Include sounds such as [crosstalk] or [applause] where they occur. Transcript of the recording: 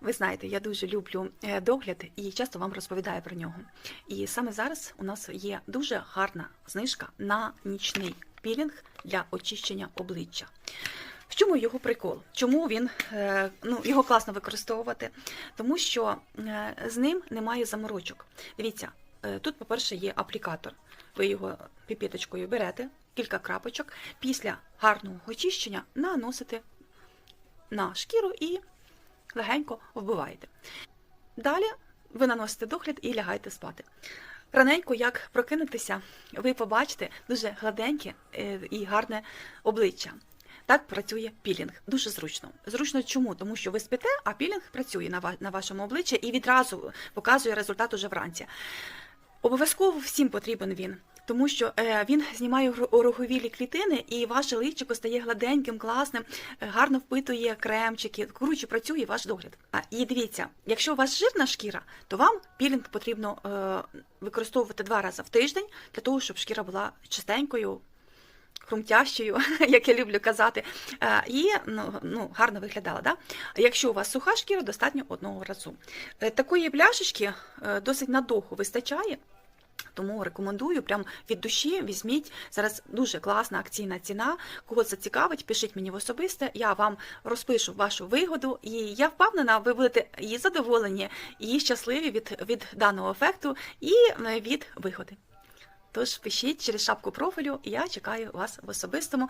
Ви знаєте, я дуже люблю е, догляд і часто вам розповідаю про нього. І саме зараз у нас є дуже гарна знижка на нічний пілінг для очищення обличчя. В чому його прикол? Чому він е, ну, його класно використовувати? Тому що е, з ним немає заморочок. Дивіться, тут, по-перше, є аплікатор. Ви його піпеточкою берете, кілька крапочок, після гарного очищення наносите на шкіру і легенько вбиваєте. Далі ви наносите догляд і лягаєте спати. Раненько, як прокинутися, ви побачите дуже гладеньке е, і гарне обличчя. Так працює пілінг. Дуже зручно. Зручно чому? Тому що ви спите, а пілінг працює на, на вашому обличчі і відразу показує результат уже вранці. Обов'язково всім потрібен він, тому що е, він знімає ороговілі клітини, і ваше личико стає гладеньким, класним, е, гарно впитує кремчики. Коротше, працює ваш догляд. І дивіться, якщо у вас жирна шкіра, то вам пілінг потрібно е, використовувати два рази в тиждень для того, щоб шкіра була чистенькою, хрумтящою, [laughs] як я люблю казати, і ну, ну, гарно виглядала. Да? Якщо у вас суха шкіра, достатньо одного разу. Такої пляшечки досить надовго вистачає. Тому рекомендую прям від душі візьміть. Зараз дуже класна акційна ціна. Кого це цікавить, пишіть мені в особисте. Я вам розпишу вашу вигоду, і я впевнена, ви будете і задоволені, і щасливі від, від даного ефекту, і е, від вигоди. Тож пишіть через шапку профілю, я чекаю вас в особистому.